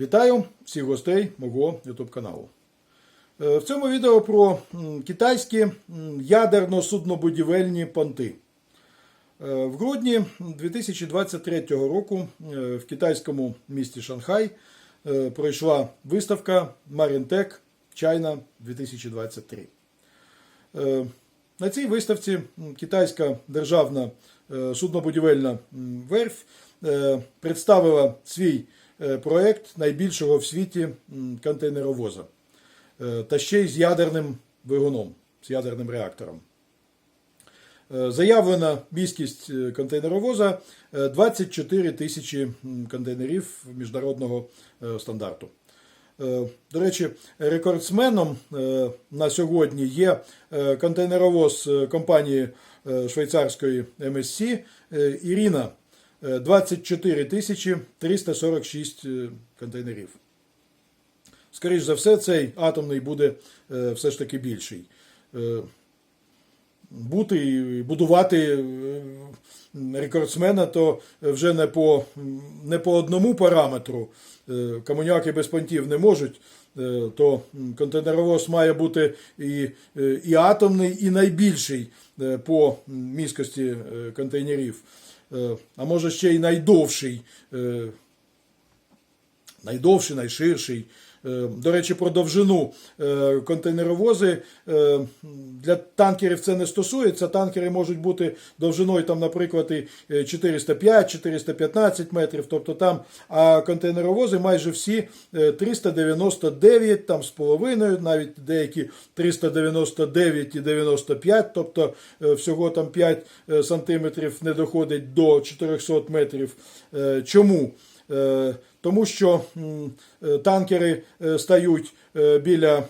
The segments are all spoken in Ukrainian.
Вітаю всіх гостей мого YouTube каналу. Е, В цьому відео про китайські ядерно-суднобудівельні понти. Е, В грудні 2023 року е, в китайському місті Шанхай пройшла виставка Marintech China 2023. Е, На цій виставці китайська державна суднобудівельна е, представила свій проект найбільшого в світі контейнеровоза. Е, Та ще й з ядерним двигуном, з ядерним реактором. Е, Заявлена міськість е, контейнеровоза е, 24 тисячі контейнерів міжнародного е, стандарту. Е, До речі, рекордсменом е, на сьогодні є е, контейнеровоз е, компанії е, швейцарської MSC е, Ірина. Е, 24 тисячі 346 е, контейнерів. Скоріше за все, цей атомний буде е, все ж таки більший. Е, Бути і будувати е, рекордсмена, то вже не по, не по одному параметру. Е, Комуняки без понтів не можуть. е, То контейнеровоз має бути і, е, і атомний, і найбільший е, по міськості е, контейнерів. Е, А може ще й найдовший е, найдовший, найширший. Е, До речі, про довжину е, контейнеровози е, для танкерів це не стосується. Танкери можуть бути довжиною, там, наприклад, і 405-415 метрів. Тобто там, а контейнеровози майже всі е, 399 там, з половиною, навіть деякі 399 і 95, тобто всього там 5 е, сантиметрів не доходить до 400 метрів. Чому? Е, Тому що е, танкери е, стають біля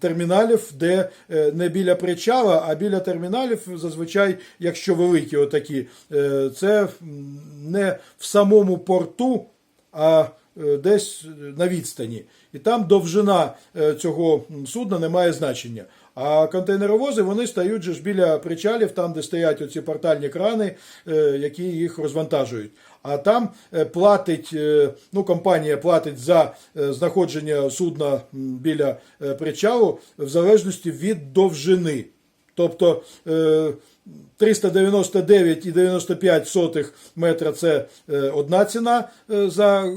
терміналів, де не біля причала, а біля терміналів зазвичай, якщо великі отакі, це не в самому порту, а десь на відстані. І там довжина цього судна не має значення. А контейнеровози вони стають же ж біля причалів, там, де стоять оці портальні крани, які їх розвантажують. А там е, платить, е, ну, компанія платить за е, знаходження судна біля причалу в залежності від довжини. Тобто е, 399,95 метра це одна ціна за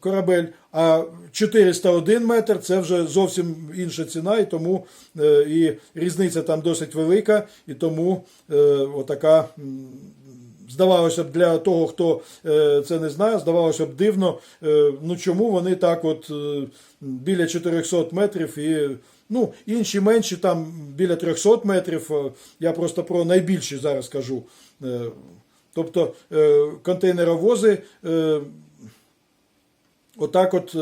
корабель, а 401 метр це вже зовсім інша ціна, і тому і різниця там досить велика, і тому отака. Здавалося б, для того, хто е, це не знає, здавалося б дивно, е, ну чому вони так от е, біля 400 метрів і ну, інші менші там біля 300 метрів. Я просто про найбільші зараз кажу. Тобто контейнеровози отак от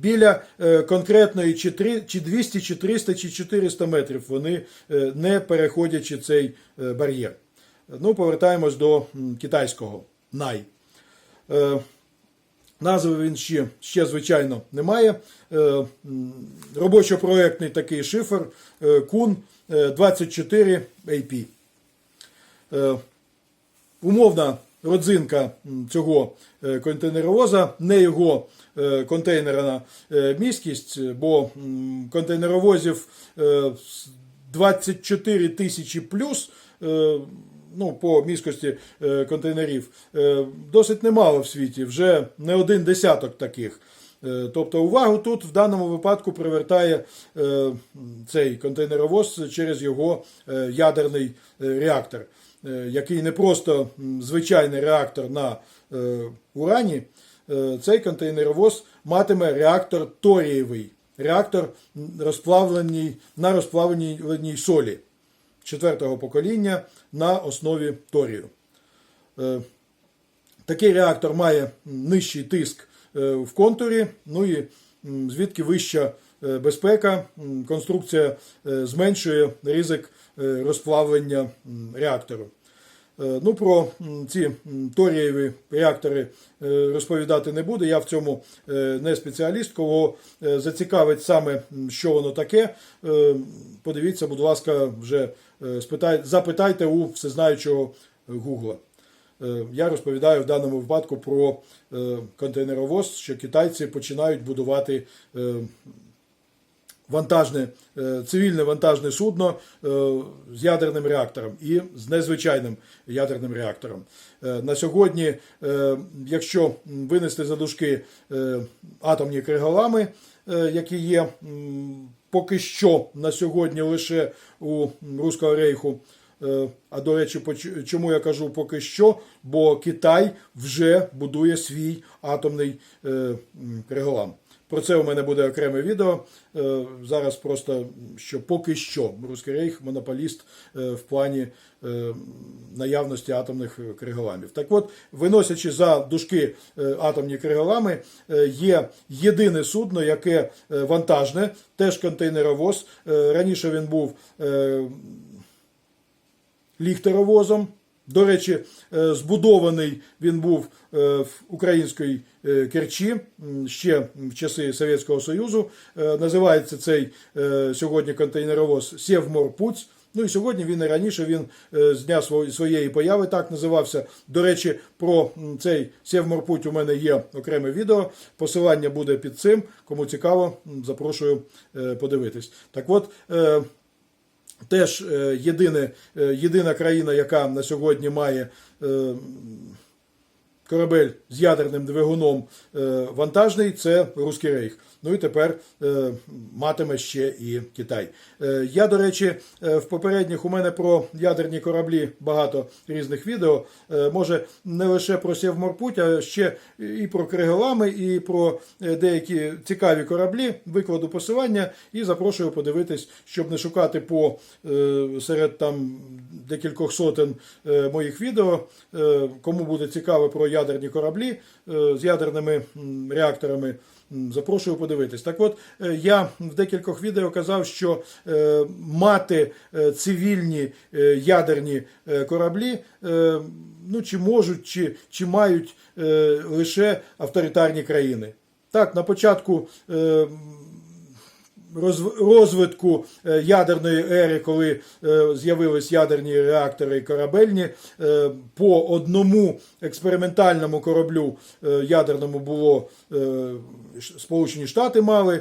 біля конкретної чи, три- чи 200, чи 300, чи 400 метрів вони не переходячи цей бар'єр. Ну, повертаємось до китайського най. Е, Назви він ще, ще звичайно, немає. Е, Робочо-проектний такий шифр е, Кун е, 24 AP. Умовна родзинка цього контейнеровоза, не його контейнерна міськість, бо контейнеровозів е, 24 тисячі плюс. Ну, по міськості е, контейнерів е, досить немало в світі, вже не один десяток таких. Е, Тобто увагу тут в даному випадку привертає цей контейнеровоз через його ядерний реактор, який не просто звичайний реактор на урані. Цей контейнеровоз матиме реактор торієвий, реактор розплавленій, на розплавленій солі четвертого покоління на основі торію. Е, Такий реактор має нижчий тиск е, в контурі, ну і звідки вища е, безпека, конструкція зменшує ризик розплавлення реактору. Ну, про ці торієві реактори розповідати не буду. Я в цьому не спеціаліст. Кого зацікавить саме, що воно таке, подивіться, будь ласка, вже запитайте у всезнаючого Гугла. е, я розповідаю в даному випадку про е, контейнеровоз, що китайці починають будувати е, вантажне, е, цивільне вантажне судно е, з ядерним реактором і з незвичайним ядерним реактором. Е, На сьогодні, е, якщо винести за дужки е, атомні криголами, е, які є поки що на сьогодні лише у Руського рейху. Е, А до речі, чому я кажу поки що? Бо Китай вже будує свій атомний е, м, криголам. Про це у мене буде окреме відео. Е, Зараз просто що поки що Руський рейх монополіст е, в плані е, наявності атомних криголамів. Так от, виносячи за дужки атомні криголами, є єдине судно, яке вантажне, теж контейнеровоз. Раніше він був ліхтеровозом. До речі, е, збудований він був е, в українській е, Керчі ще в часи Совєтського Союзу. Називається цей сьогодні контейнеровоз Сєвморпуць. Ну і сьогодні він і раніше він з дня сво- своєї появи так називався. До речі, про цей Сєвморпуть у мене є окреме відео. Посилання буде під цим. Кому цікаво, запрошую подивитись. Так от. Теж е, єдине, е, єдина країна, яка на сьогодні має е, корабель з ядерним двигуном вантажний, це Руський Рейх. Ну і тепер е, матиме ще і Китай. Е, я, до речі, е, в попередніх у мене про ядерні кораблі багато різних відео. Може, не лише про Сєвморпуть, а ще і про Криголами, і про деякі цікаві кораблі. Викладу посилання і запрошую подивитись, щоб не шукати по серед там декількох сотень моїх відео. Кому буде цікаво про ядерні кораблі з ядерними реакторами. Запрошую подивитись. Так от е, я в декількох відео казав, що е, мати е, цивільні ядерні кораблі, ну чи можуть, чи, чи мають лише авторитарні країни. Так, на початку розвитку е, ядерної ери, коли е, з'явились ядерні реактори і корабельні, е, по одному експериментальному кораблю ядерному було Сполучені Штати мали.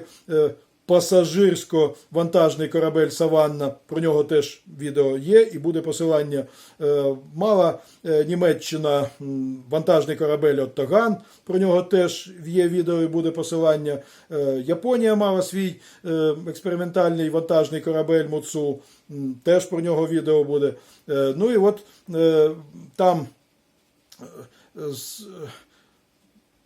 Пасажирсько-вантажний корабель Саванна, про нього теж відео є і буде посилання. Е, Мала е, Німеччина вантажний корабель Оттоган, про нього теж є відео і буде посилання. Е, Японія мала свій експериментальний вантажний корабель Муцу, теж про нього відео буде. Ну і от там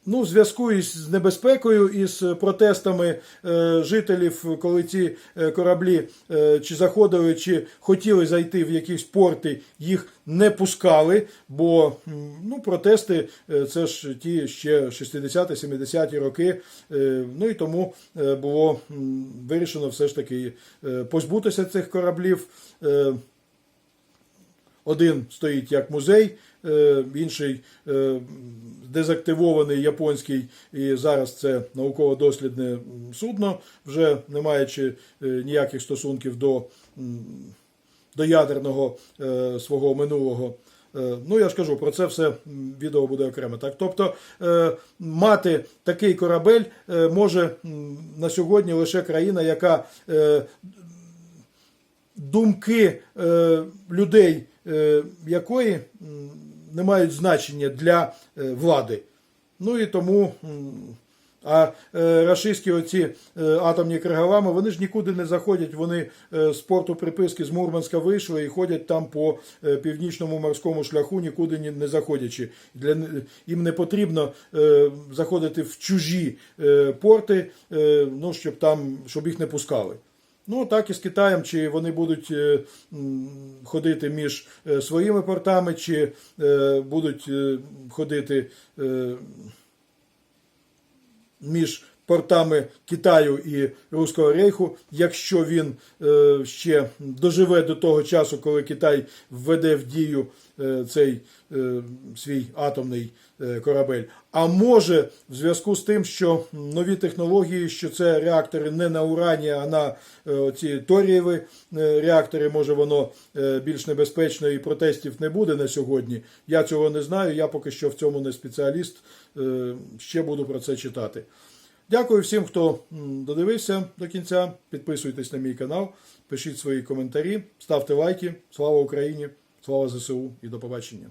Ну, в зв'язку із небезпекою із протестами е, жителів, коли ці е, кораблі е, чи заходили, чи хотіли зайти в якісь порти, їх не пускали, бо ну, протести е, це ж ті ще 60-70-ті роки. Е, ну і тому е, було вирішено все ж таки позбутися цих кораблів. Е, один стоїть як музей, інший е, дезактивований японський, і зараз це науково-дослідне судно, вже не маючи е, ніяких стосунків до, до ядерного е, свого минулого. Е, Ну, я ж кажу, про це все відео буде окремо. Так, тобто е, мати такий корабель е, може на сьогодні лише країна, яка е, думки е, людей, е, якої не мають значення для е, влади. Ну і тому. А е, рашистські оці е, атомні криголами, вони ж нікуди не заходять. Вони з порту приписки з Мурманська вийшли і ходять там по північному морському шляху, нікуди не заходячи. Для їм не потрібно заходити в чужі порти, ну щоб там щоб їх не пускали. Ну, так і з Китаєм, чи вони будуть е, ходити між е, своїми портами, чи е, будуть ходити між портами Китаю і Руського Рейху, якщо він е, ще доживе до того часу, коли Китай введе в дію е, цей е, свій атомний корабель. А може, в зв'язку з тим, що нові технології, що це реактори не на урані, а на ці торієві реактори, може воно більш небезпечно і протестів не буде на сьогодні. Я цього не знаю. Я поки що в цьому не спеціаліст. Ще буду про це читати. Дякую всім, хто додивився до кінця. Підписуйтесь на мій канал, пишіть свої коментарі, ставте лайки. Слава Україні! Слава ЗСУ і до побачення!